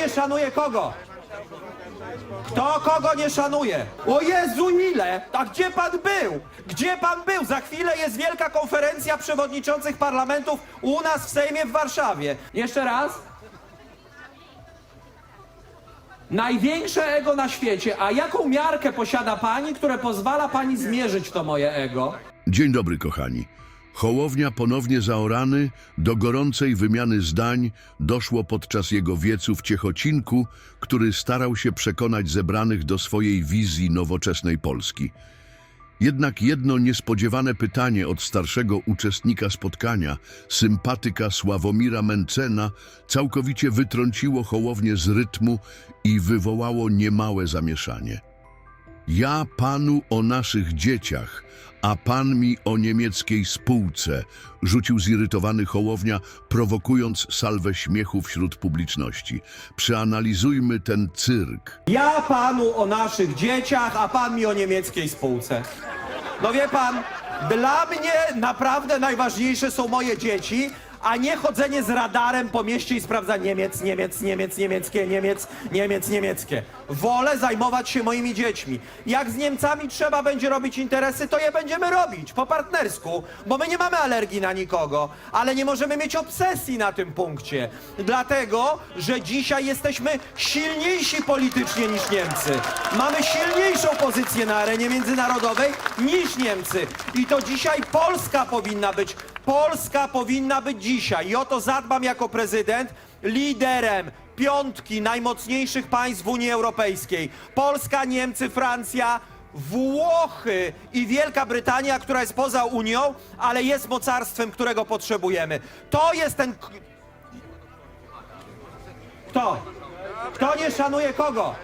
nie szanuje kogo? Kto kogo nie szanuje? O Jezu, ile? A gdzie pan był? Gdzie pan był? Za chwilę jest wielka konferencja przewodniczących parlamentów u nas w Sejmie w Warszawie. Jeszcze raz. Największe ego na świecie. A jaką miarkę posiada pani, które pozwala pani zmierzyć to moje ego? Dzień dobry, kochani. Hołownia ponownie zaorany, do gorącej wymiany zdań doszło podczas jego wiecu w Ciechocinku, który starał się przekonać zebranych do swojej wizji nowoczesnej Polski. Jednak jedno niespodziewane pytanie od starszego uczestnika spotkania, sympatyka Sławomira Mencena, całkowicie wytrąciło Hołownię z rytmu i wywołało niemałe zamieszanie. Ja panu o naszych dzieciach, a pan mi o niemieckiej spółce, rzucił zirytowany Hołownia, prowokując salwę śmiechu wśród publiczności. Przeanalizujmy ten cyrk. Ja panu o naszych dzieciach, a pan mi o niemieckiej spółce. No wie pan, dla mnie naprawdę najważniejsze są moje dzieci, a nie chodzenie z radarem po mieście i sprawdzanie Niemiec, Niemiec, Niemiec, niemieckie, Niemiec, Niemiec, niemieckie. Wolę zajmować się moimi dziećmi. Jak z Niemcami trzeba będzie robić interesy, to je będziemy robić po partnersku, bo my nie mamy alergii na nikogo, ale nie możemy mieć obsesji na tym punkcie. Dlatego, że dzisiaj jesteśmy silniejsi politycznie niż Niemcy. Mamy silniejszą pozycję na arenie międzynarodowej niż Niemcy. I to dzisiaj Polska powinna być Polska powinna być dzisiaj, i o to zadbam jako prezydent, liderem piątki najmocniejszych państw w Unii Europejskiej. Polska, Niemcy, Francja, Włochy i Wielka Brytania, która jest poza Unią, ale jest mocarstwem, którego potrzebujemy. To jest ten. Kto? Kto nie szanuje kogo?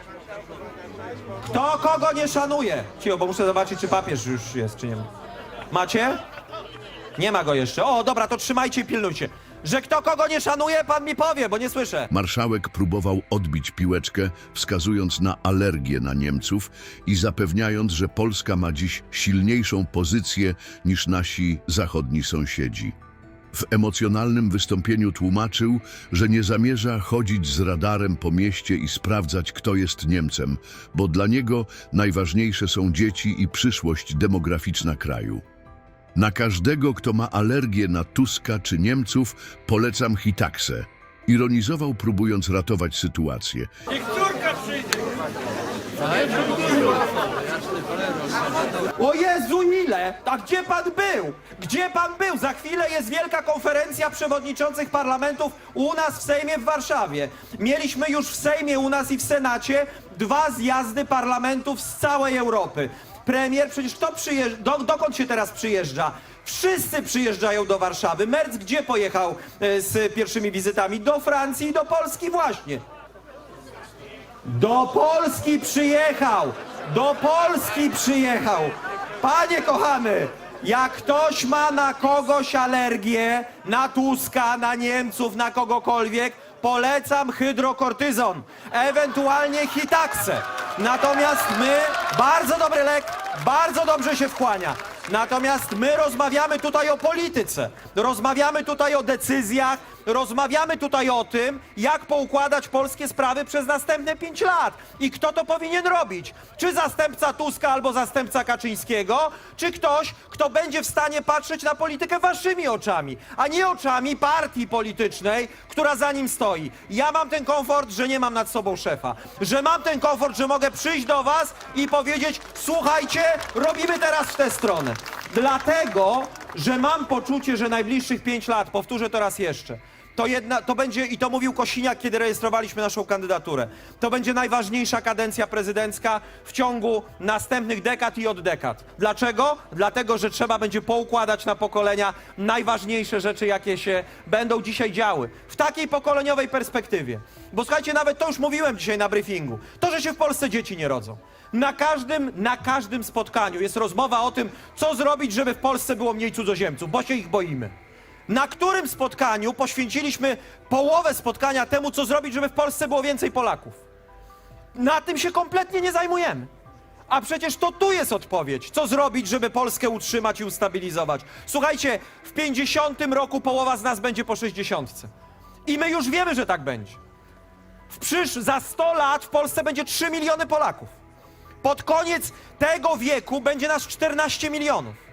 Kto kogo nie szanuje? Cicho, bo muszę zobaczyć, czy papież już jest, czy nie ma. Macie? Nie ma go jeszcze. O, dobra, to trzymajcie i pilnujcie. Że kto kogo nie szanuje, pan mi powie, bo nie słyszę. Marszałek próbował odbić piłeczkę, wskazując na alergię na Niemców i zapewniając, że Polska ma dziś silniejszą pozycję niż nasi zachodni sąsiedzi. W emocjonalnym wystąpieniu tłumaczył, że nie zamierza chodzić z radarem po mieście i sprawdzać, kto jest Niemcem, bo dla niego najważniejsze są dzieci i przyszłość demograficzna kraju. Na każdego, kto ma alergię na Tuska czy Niemców, polecam Hitaksę. Ironizował, próbując ratować sytuację. O Jezu, ile? A gdzie pan był? Gdzie pan był? Za chwilę jest wielka konferencja przewodniczących parlamentów u nas w Sejmie w Warszawie. Mieliśmy już w Sejmie u nas i w Senacie dwa zjazdy parlamentów z całej Europy. Premier, przecież kto przyjeżdża? Do, dokąd się teraz przyjeżdża? Wszyscy przyjeżdżają do Warszawy. Merz gdzie pojechał e, z pierwszymi wizytami? Do Francji i do Polski właśnie. Do Polski przyjechał! Do Polski przyjechał! Panie kochany, jak ktoś ma na kogoś alergię, na Tuska, na Niemców, na kogokolwiek, polecam hydrokortyzon, ewentualnie hitaksę. Natomiast my, bardzo dobry lek, bardzo dobrze się wchłania. Natomiast my rozmawiamy tutaj o polityce, rozmawiamy tutaj o decyzjach, rozmawiamy tutaj o tym, jak poukładać polskie sprawy przez następne pięć lat. I kto to powinien robić? Czy zastępca Tuska albo zastępca Kaczyńskiego, czy ktoś, kto będzie w stanie patrzeć na politykę waszymi oczami, a nie oczami partii politycznej, która za nim stoi. Ja mam ten komfort, że nie mam nad sobą szefa, że mam ten komfort, że mogę przyjść do was i powiedzieć, słuchajcie, robimy teraz w tę stronę. Dlatego, że mam poczucie, że najbliższych pięć lat, powtórzę to raz jeszcze, to, jedna, to będzie, i to mówił Kosiniak, kiedy rejestrowaliśmy naszą kandydaturę, to będzie najważniejsza kadencja prezydencka w ciągu następnych dekad i od dekad. Dlaczego? Dlatego, że trzeba będzie poukładać na pokolenia najważniejsze rzeczy, jakie się będą dzisiaj działy. W takiej pokoleniowej perspektywie. Bo słuchajcie, nawet to już mówiłem dzisiaj na briefingu. To, że się w Polsce dzieci nie rodzą. Na każdym, na każdym spotkaniu jest rozmowa o tym, co zrobić, żeby w Polsce było mniej cudzoziemców, bo się ich boimy. Na którym spotkaniu poświęciliśmy połowę spotkania temu, co zrobić, żeby w Polsce było więcej Polaków? Na tym się kompletnie nie zajmujemy. A przecież to tu jest odpowiedź. Co zrobić, żeby Polskę utrzymać i ustabilizować? Słuchajcie, w 50 roku połowa z nas będzie po 60. I my już wiemy, że tak będzie. W przysz za 100 lat w Polsce będzie 3 miliony Polaków. Pod koniec tego wieku będzie nas 14 milionów.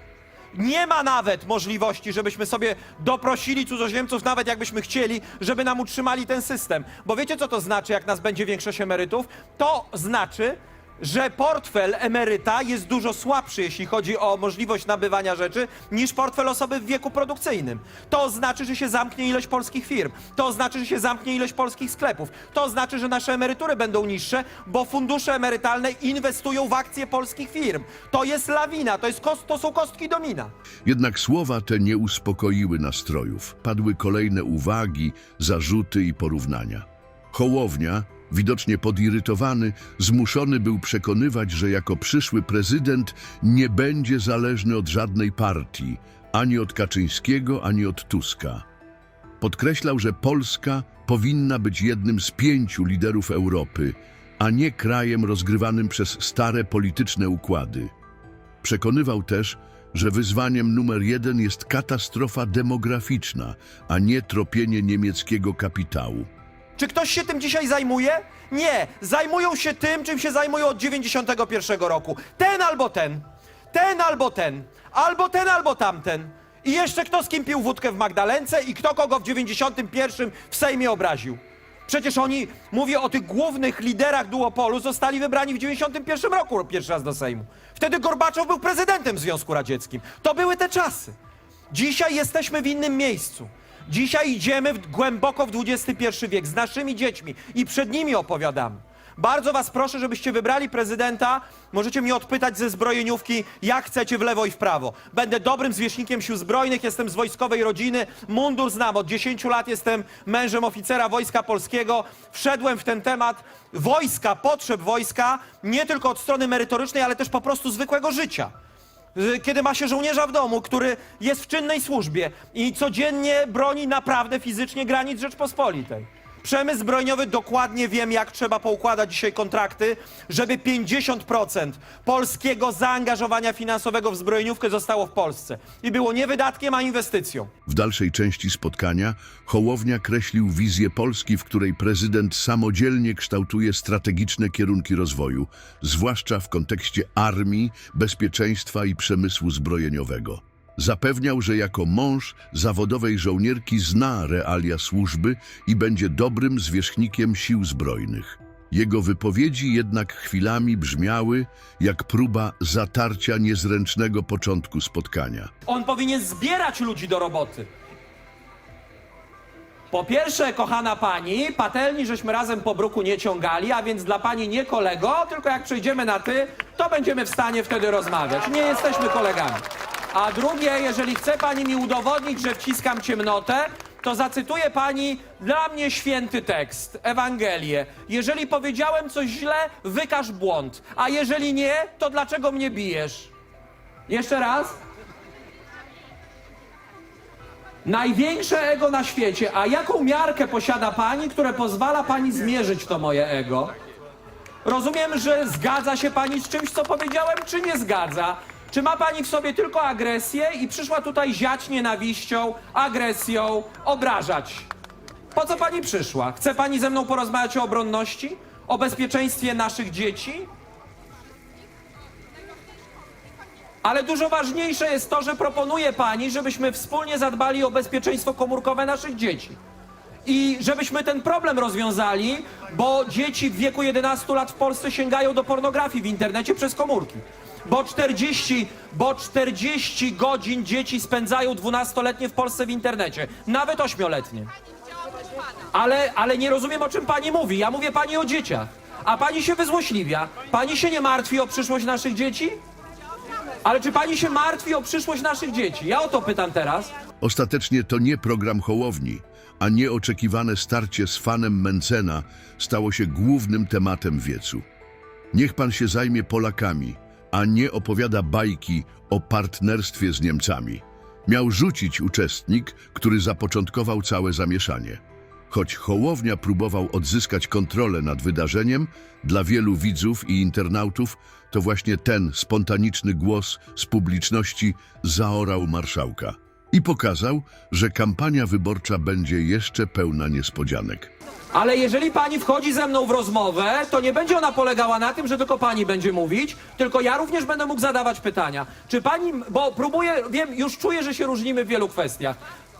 Nie ma nawet możliwości, żebyśmy sobie doprosili cudzoziemców, nawet jakbyśmy chcieli, żeby nam utrzymali ten system. Bo wiecie, co to znaczy, jak nas będzie większość emerytów? To znaczy, że portfel emeryta jest dużo słabszy, jeśli chodzi o możliwość nabywania rzeczy, niż portfel osoby w wieku produkcyjnym. To znaczy, że się zamknie ilość polskich firm. To znaczy, że się zamknie ilość polskich sklepów. To znaczy, że nasze emerytury będą niższe, bo fundusze emerytalne inwestują w akcje polskich firm. To jest lawina, to, jest kost, to są kostki domina. Jednak słowa te nie uspokoiły nastrojów. Padły kolejne uwagi, zarzuty i porównania. Hołownia, widocznie podirytowany, zmuszony był przekonywać, że jako przyszły prezydent nie będzie zależny od żadnej partii, ani od Kaczyńskiego, ani od Tuska. Podkreślał, że Polska powinna być jednym z pięciu liderów Europy, a nie krajem rozgrywanym przez stare polityczne układy. Przekonywał też, że wyzwaniem numer jeden jest katastrofa demograficzna, a nie tropienie niemieckiego kapitału. Czy ktoś się tym dzisiaj zajmuje? Nie, zajmują się tym, czym się zajmują od 91 roku. Ten albo ten, ten albo ten, albo ten albo tamten. I jeszcze kto z kim pił wódkę w Magdalence i kto kogo w 91 w Sejmie obraził. Przecież oni, mówię o tych głównych liderach duopolu, zostali wybrani w 91 roku pierwszy raz do Sejmu. Wtedy Gorbaczow był prezydentem Związku Radzieckim. To były te czasy. Dzisiaj jesteśmy w innym miejscu. Dzisiaj idziemy w, głęboko w XXI wiek z naszymi dziećmi i przed nimi opowiadamy. Bardzo was proszę, żebyście wybrali prezydenta. Możecie mnie odpytać ze zbrojeniówki, jak chcecie w lewo i w prawo. Będę dobrym zwierzchnikiem sił zbrojnych, jestem z wojskowej rodziny, mundur znam. Od 10 lat jestem mężem oficera Wojska Polskiego. Wszedłem w ten temat wojska, potrzeb wojska, nie tylko od strony merytorycznej, ale też po prostu zwykłego życia kiedy ma się żołnierza w domu, który jest w czynnej służbie i codziennie broni naprawdę fizycznie granic Rzeczpospolitej. Przemysł zbrojeniowy dokładnie wiem, jak trzeba poukładać dzisiaj kontrakty, żeby 50% polskiego zaangażowania finansowego w zbrojeniówkę zostało w Polsce. I było nie wydatkiem, a inwestycją. W dalszej części spotkania Hołownia kreślił wizję Polski, w której prezydent samodzielnie kształtuje strategiczne kierunki rozwoju, zwłaszcza w kontekście armii, bezpieczeństwa i przemysłu zbrojeniowego. Zapewniał, że jako mąż zawodowej żołnierki zna realia służby i będzie dobrym zwierzchnikiem sił zbrojnych. Jego wypowiedzi jednak chwilami brzmiały jak próba zatarcia niezręcznego początku spotkania. On powinien zbierać ludzi do roboty. Po pierwsze, kochana pani, patelni żeśmy razem po bruku nie ciągali, a więc dla pani nie kolego, tylko jak przejdziemy na ty, to będziemy w stanie wtedy rozmawiać. Nie jesteśmy kolegami. A drugie, jeżeli chce pani mi udowodnić, że wciskam ciemnotę, to zacytuję pani dla mnie święty tekst, Ewangelię. Jeżeli powiedziałem coś źle, wykaż błąd. A jeżeli nie, to dlaczego mnie bijesz? Jeszcze raz. Największe ego na świecie. A jaką miarkę posiada pani, które pozwala pani zmierzyć to moje ego? Rozumiem, że zgadza się pani z czymś, co powiedziałem, czy nie zgadza? Czy ma pani w sobie tylko agresję i przyszła tutaj ziać nienawiścią, agresją, obrażać? Po co pani przyszła? Chce pani ze mną porozmawiać o obronności? O bezpieczeństwie naszych dzieci? Ale dużo ważniejsze jest to, że proponuje pani, żebyśmy wspólnie zadbali o bezpieczeństwo komórkowe naszych dzieci. I żebyśmy ten problem rozwiązali, bo dzieci w wieku 11 lat w Polsce sięgają do pornografii w internecie przez komórki. Bo 40, bo 40 godzin dzieci spędzają 12-letnie w Polsce w internecie, nawet 8-letnie. Ale, ale nie rozumiem, o czym pani mówi. Ja mówię pani o dzieciach. A pani się wyzłośliwia. Pani się nie martwi o przyszłość naszych dzieci? Ale czy pani się martwi o przyszłość naszych dzieci? Ja o to pytam teraz. Ostatecznie to nie program Hołowni, a nieoczekiwane starcie z fanem Mencena stało się głównym tematem wiecu. Niech pan się zajmie Polakami, a nie opowiada bajki o partnerstwie z Niemcami. Miał rzucić uczestnik, który zapoczątkował całe zamieszanie. Choć Hołownia próbował odzyskać kontrolę nad wydarzeniem, dla wielu widzów i internautów to właśnie ten spontaniczny głos z publiczności zaorał marszałka. I pokazał, że kampania wyborcza będzie jeszcze pełna niespodzianek. Ale jeżeli pani wchodzi ze mną w rozmowę, to nie będzie ona polegała na tym, że tylko pani będzie mówić, tylko ja również będę mógł zadawać pytania. Czy pani, bo próbuję, wiem, już czuję, że się różnimy w wielu kwestiach.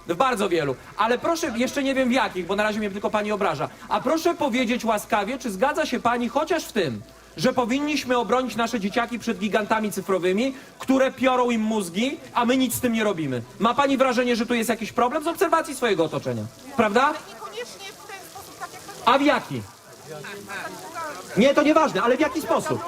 W bardzo wielu. Ale proszę, jeszcze nie wiem w jakich, bo na razie mnie tylko pani obraża. A proszę powiedzieć łaskawie, czy zgadza się pani chociaż w tym, że powinniśmy obronić nasze dzieciaki przed gigantami cyfrowymi, które piorą im mózgi, a my nic z tym nie robimy. Ma pani wrażenie, że tu jest jakiś problem z obserwacji swojego otoczenia? Prawda? Niekoniecznie w ten sposób, tak jak A w jaki? Nie, to nieważne, ale w jaki sposób?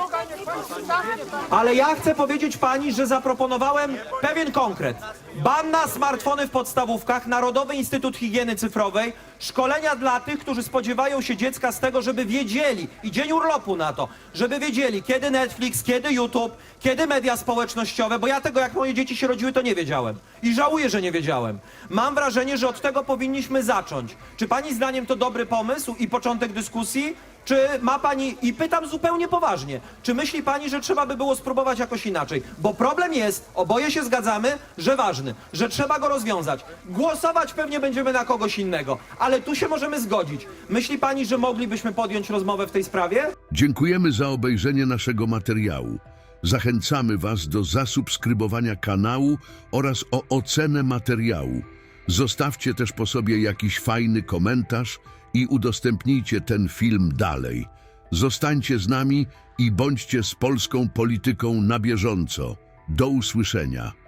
Ale ja chcę powiedzieć pani, że zaproponowałem pewien konkret. Ban na smartfony w podstawówkach, Narodowy Instytut Higieny Cyfrowej, szkolenia dla tych, którzy spodziewają się dziecka z tego, żeby wiedzieli, i dzień urlopu na to, żeby wiedzieli, kiedy Netflix, kiedy YouTube, kiedy media społecznościowe, bo ja tego, jak moje dzieci się rodziły, to nie wiedziałem. I żałuję, że nie wiedziałem. Mam wrażenie, że od tego powinniśmy zacząć. Czy pani zdaniem to dobry pomysł i początek dyskusji? Czy ma pani, i pytam zupełnie poważnie, czy myśli pani, że trzeba by było spróbować jakoś inaczej? Bo problem jest, oboje się zgadzamy, że ważny, że trzeba go rozwiązać. Głosować pewnie będziemy na kogoś innego, ale tu się możemy zgodzić. Myśli pani, że moglibyśmy podjąć rozmowę w tej sprawie? Dziękujemy za obejrzenie naszego materiału. Zachęcamy Was do zasubskrybowania kanału oraz o ocenę materiału. Zostawcie też po sobie jakiś fajny komentarz i udostępnijcie ten film dalej. Zostańcie z nami i bądźcie z polską polityką na bieżąco. Do usłyszenia.